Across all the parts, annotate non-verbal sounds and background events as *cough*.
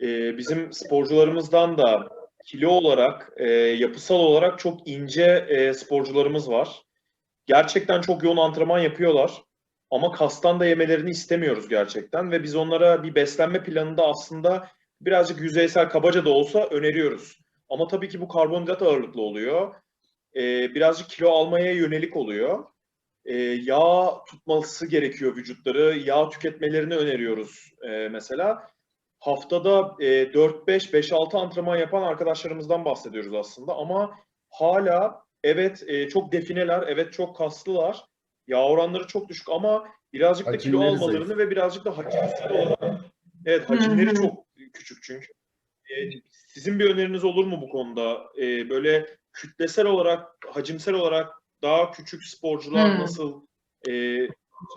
e, bizim sporcularımızdan da kilo olarak, e, yapısal olarak çok ince e, sporcularımız var. Gerçekten çok yoğun antrenman yapıyorlar. Ama kastan da yemelerini istemiyoruz gerçekten ve biz onlara bir beslenme planında aslında birazcık yüzeysel kabaca da olsa öneriyoruz. Ama tabii ki bu karbonhidrat ağırlıklı oluyor. Ee, birazcık kilo almaya yönelik oluyor. Ee, yağ tutması gerekiyor vücutları. Yağ tüketmelerini öneriyoruz ee, mesela. Haftada e, 4-5, 5-6 antrenman yapan arkadaşlarımızdan bahsediyoruz aslında. Ama hala evet e, çok defineler, evet çok kaslılar. Yağ oranları çok düşük ama birazcık da kilo Hacimleri almalarını zayıf. ve birazcık da hacimsel olarak evet hacimleri çok küçük çünkü. Ee, sizin bir öneriniz olur mu bu konuda? Ee, böyle kütlesel olarak, hacimsel olarak daha küçük sporcular nasıl e,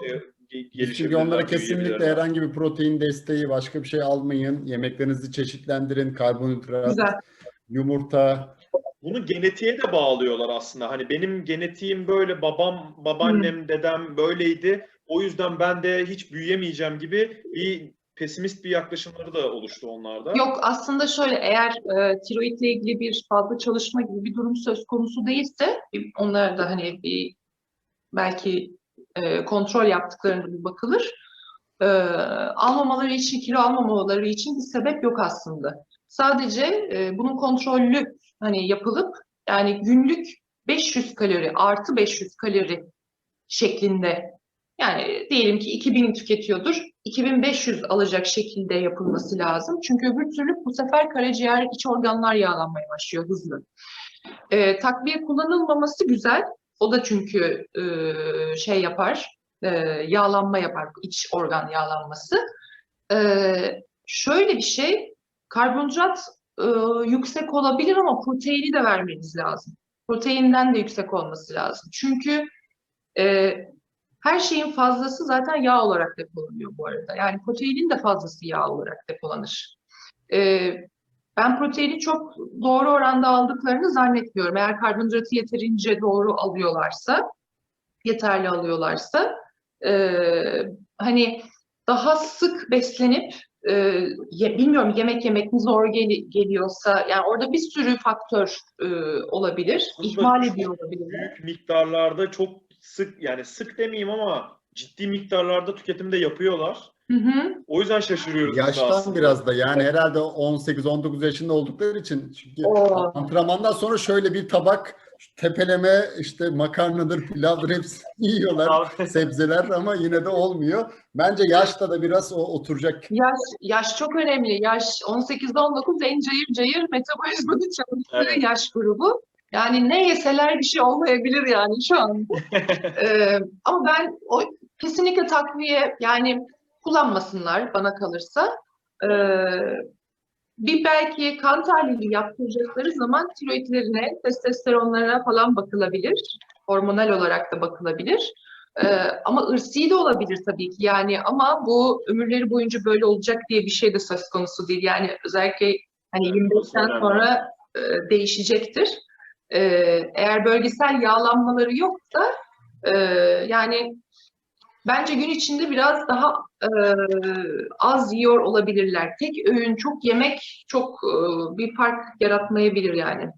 şey, ge- Biz çünkü gelişebilirler, onlara kesinlikle herhangi bir protein desteği, başka bir şey almayın. Yemeklerinizi çeşitlendirin. Karbonhidrat, Güzel. yumurta. Bunu genetiğe de bağlıyorlar aslında. Hani benim genetiğim böyle, babam, babaannem, dedem böyleydi. O yüzden ben de hiç büyüyemeyeceğim gibi bir pesimist bir yaklaşımları da oluştu onlarda. Yok aslında şöyle eğer e, tiroidle ilgili bir fazla çalışma gibi bir durum söz konusu değilse onlara da hani bir belki e, kontrol yaptıklarında bir bakılır. E, almamaları için, kilo almamaları için bir sebep yok aslında. Sadece e, bunun kontrollü hani yapılıp yani günlük 500 kalori artı 500 kalori şeklinde yani diyelim ki 2000 tüketiyordur. 2500 alacak şekilde yapılması lazım. Çünkü öbür türlü bu sefer karaciğer iç organlar yağlanmaya başlıyor hızlı. Ee, takviye kullanılmaması güzel. O da çünkü e, şey yapar, e, yağlanma yapar, iç organ yağlanması. Ee, şöyle bir şey, karbonhidrat e, yüksek olabilir ama proteini de vermeniz lazım. Proteinden de yüksek olması lazım. Çünkü e, her şeyin fazlası zaten yağ olarak depolanıyor bu arada. Yani proteinin de fazlası yağ olarak depolanır. Ee, ben proteini çok doğru oranda aldıklarını zannetmiyorum. Eğer karbonhidratı yeterince doğru alıyorlarsa, yeterli alıyorlarsa, e, hani daha sık beslenip, e, ye- bilmiyorum yemek yemek mi zor gel- geliyorsa, yani orada bir sürü faktör e, olabilir. Aslında İhmal ediyor olabilir. Büyük miktarlarda çok sık yani sık demeyeyim ama ciddi miktarlarda tüketimde yapıyorlar. Hı hı. O yüzden şaşırıyoruz Yaştan biraz da yani herhalde 18-19 yaşında oldukları için çünkü Oo. antrenmandan sonra şöyle bir tabak tepeleme işte makarnadır, pilavdır hepsini *laughs* yiyorlar. sebzeler ama yine de olmuyor. Bence yaşta da biraz o oturacak. Yaş, yaş çok önemli. Yaş 18-19 en cayır cayır metabolizmanın çalıştığı Evet. yaş grubu. Yani ne yeseler bir şey olmayabilir yani şu an. *laughs* Ee, ama ben o kesinlikle takviye yani kullanmasınlar bana kalırsa. Ee, bir belki kan tahlili yaptıracakları zaman tiroidlerine, testosteronlarına falan bakılabilir. Hormonal olarak da bakılabilir. Ee, ama ırsi de olabilir tabii ki yani ama bu ömürleri boyunca böyle olacak diye bir şey de söz konusu değil. Yani özellikle hani Evet, 25'ten önemli. sonra e, değişecektir. Ee, eğer bölgesel yağlanmaları yoksa e, yani bence gün içinde biraz daha e, az yiyor olabilirler. Tek öğün çok yemek çok e, bir fark yaratmayabilir yani.